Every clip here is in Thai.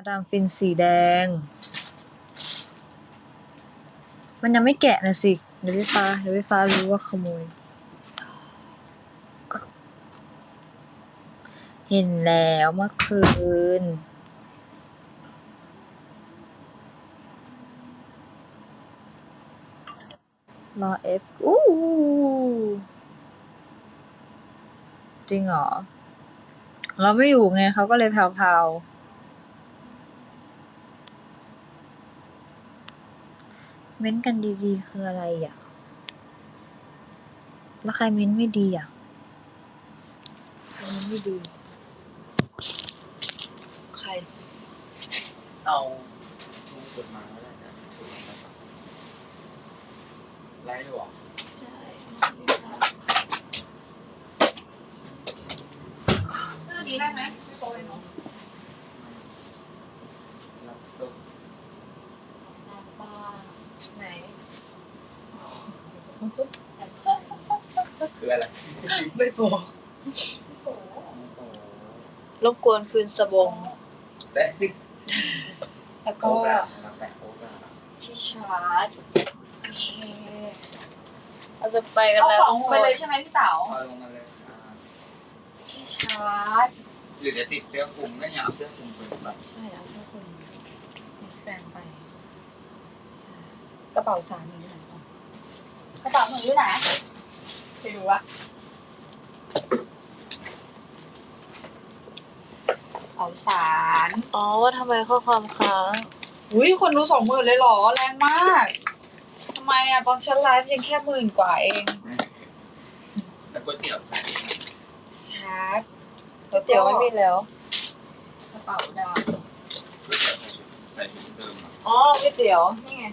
มาดามฟินสีแดง มันยังไม่แกะนะสิ เดี๋ยวพี่ฟ้า เดี๋ยวพี่ฟ้ารู้ว่าขโมย เห็นแล้วเมื่อคืน รอเอฟอู้จริงเหรอ เราไม่อยู่ไงเขาก็เลยแผ่วๆ เม้นต์กันดีๆคืออะไรอะแล้วใครเม้นต์ไม่ดีอะใครเม้นต์ไม่ดี ใคร เอามงกุฎมาก็ได้นะถูกไหมครับไล่หรอใช่หน้านี้ได้ไหมไม่โปรเลยเนาะ รับซุป ซาบ้า ไหน แต่ใจ คืออะไรไม่บอกโอ้โอ้โหรบกวนคืนสบง และแล้วโอ๊ก็กอะรับแต่โอ๊กอะที่ชาร์จโอเคเราจะไปกันเอาแล้วของลงไปเลยใช่ไหมพี่เต๋าเอาลงมาเลยอ่าที่ชาร์จหรือจะติดเสื้อคลุมก็อย่าเอาเสื้อคลุมตัวนี้ไปใช่แล้วเสื้อคลุมมิสแกรนไปใช่กระเป๋าสารนี้ไหนกระเป๋าหนูอยู่ไหน ไปดูวะกระเป๋าสารอ๋อว่าทำไมข้อความค้างอุ้ยคนดูสองหมื่นเลยเหรอ แรงมากทำไมอะตอนฉันไลฟ์ยังแค่หมื่นกว่าเองแล้วก๋วยเตี๋ยวใส่ชาร์จแล้วเดี๋ยวไม่มีแล้ว กระเป๋าดก๋วยเตี๋ยวใส่ชุดเดิมอะอ๋อก๋วยเตี๋ยว นี่ไง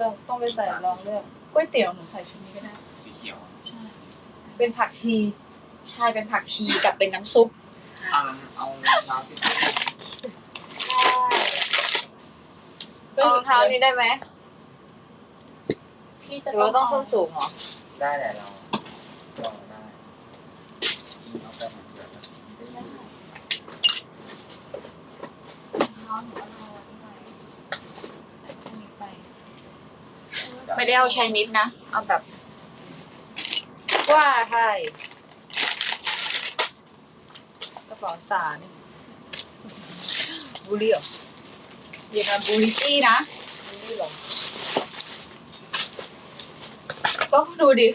ลองต้องไปใส่ลองเลือกำก๋วยเตี๋ยวหนูใส่ชุดนี้ก็ได้สีเขียวใช่เป็นผักชีใช่เป็นผักชีกับเป็นน้ำซุปเอาเอารองเท้าที่รองเท้านี้ได้ไหมพี่หจะรือว่าต้องส้นสูงเหรอได้แหละเราลองได้กินเอาไปเหมือนเดิมนะได้อยู่เท้าหนูเอาอันนี้ไปอันนี้ไป ไม่ได้เอาชายนิดนะ เอาแบบ ว่าใช่กระเป๋าสารบุรี่เหรออย่างกับบูริตี้นะบุรีเหรอก็ดูดิ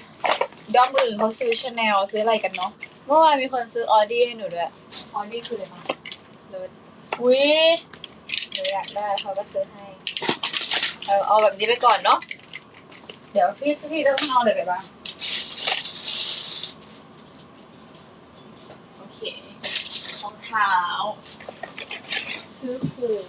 ดอมอื่นเขาซื้อชาแนลซื้ออะไรกันเนาะเมื่อวานมีคนซื้อออดี้ให้หนูด้วยออนี่คืออะไรมาเลยอุ้ยหนูอยากได้เขาก็ซื้อให้เออเอาแบบนี้ไปก่อนเนาะเดี๋ยวพี่พี่ต้องเอาอะไรไปบ้าง เท้า ซื้อคืน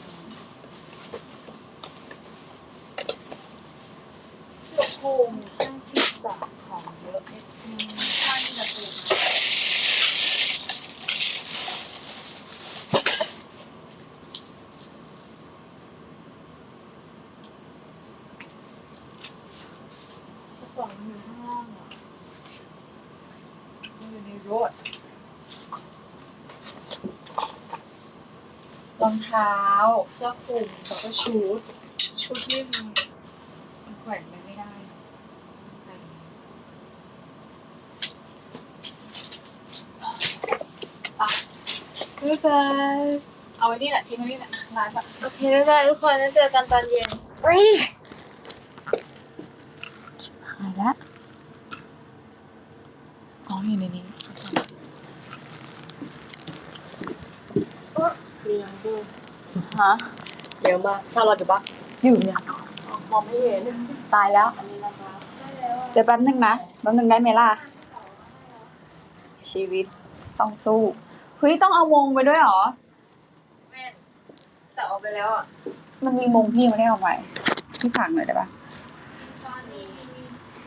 เสื้อคมข้างที่สามของเยอะนิดนึงข้างที่จะปูกระเป๋าอยู่ข้างล่างอะมันอยู่ในรถ รองเท้า เสื้อคลุมแล้วก็ชุด ชุดที่มันมันแขวนไปไม่ได้ ไปบ๊ายบายเอาไว้นี่แหละทิ้งไว้นี่แหละร้านแบบโอเคบ๊ายบายทุกคนแล้วเจอกันตอนเย็นเฮ้ยหายละอ๋ออยู่ในนี้ เรี ยงด้วยฮะเร็วมากชาลอตอยู่ปะอยู่เนี่ยมองไม่เห็น ตายแล้ว อันนี้นะคะเดี๋ยวแป๊บนึงนะแป๊บนึงได้ไหมล่ะ ชีวิตต้องสู้เฮ้ยต้องเอาวงไปด้วยเหรอแม่นแต่เอาไปแล้วอะมันมีมงพี่ไม่ได้เอาไปพี่ฝากหน่อยได้ปะฟ้ามี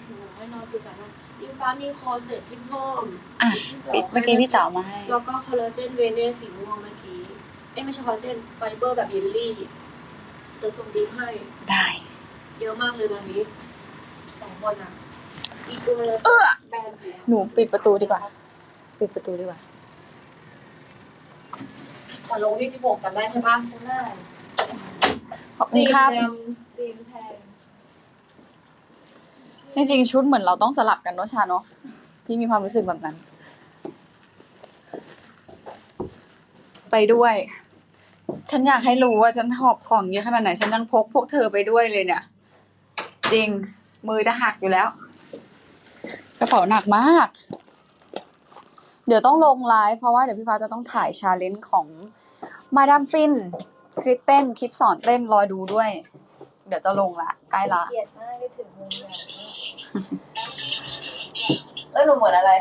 หนูให้นอนตื่นสายนอนอิงฟ้ามีคอเสร็จที่เพิ่มอะปิดเมื่อกี้พี่เต๋ามาให้ แล้วก็คอลลาเจนเวเนสสีม่วงเมื่อกี้ เอ้ยไม่ใช่คอลลาเจนไฟเบอร์แบบเยลลี่เดี๋ยวส่งดีให้ได้ เยอะมากเลยตอนนี้สองคนอะอีกตัวละแบรนด์สีหนูปิดประตูดีกว่า ปิดประตูดีกว่าโอฉันลงที่สิบหกจำได้ใช่ปะได้ขอบคุณครับตีมแพงจริงๆชุดเหมือนเราต้องสลับกันเนอะชาเนาะพี่มีความรู้สึกแบบนั้น ไปด้วย ฉันอยากให้รู้ว่าฉันหอบของเยอะขนาดไหน ฉันยังพกพวกเธอไปด้วยเลยเนี่ย จริง มือจะหักอยู่แล้ว กระเป๋าหนักมาก เดี๋ยวต้องลงไลฟ์เพราะว่าเดี๋ยวพี่ฟ้าจะต้องถ่ายชาเลนจ์ของมาดามฟิน คลิปเต้น คลิปสอนเต้นรอดูด้วย เดี๋ยวจะลงละใกล้ละ เกลียดมากได้ถึงมุมอย่างนี้เอ้ยหนูเหมือนอะไร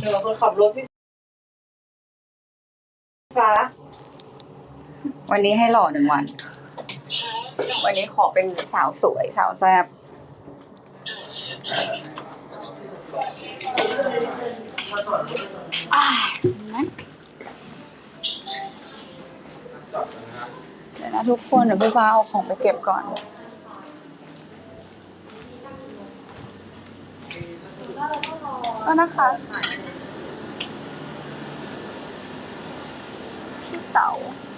หนูเป็นคนขับรถพี่ฟ้า วันนี้ให้หล่อหนึ่งวัน วันนี้ขอเป็นสาวสวยสาวแซ่บอ่านะเดี๋ยวนะทุกคนเดี๋ยวพี่ฟ้าเอาของไปเก็บก่อน ก็นะคะพี่เต๋าโอ้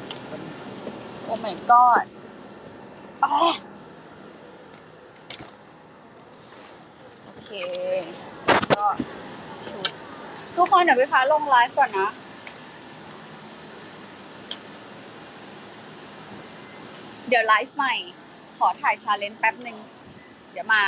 my god โอเค ก็ชุดทุกคนเดี๋ยวพี่ฟ้าลงไลฟ์ก่อนนะเดี๋ยวไลฟ์ใหม่ ขอถ่ายชาเลนจ์แป๊บหนึ่ง เดี๋ยวมา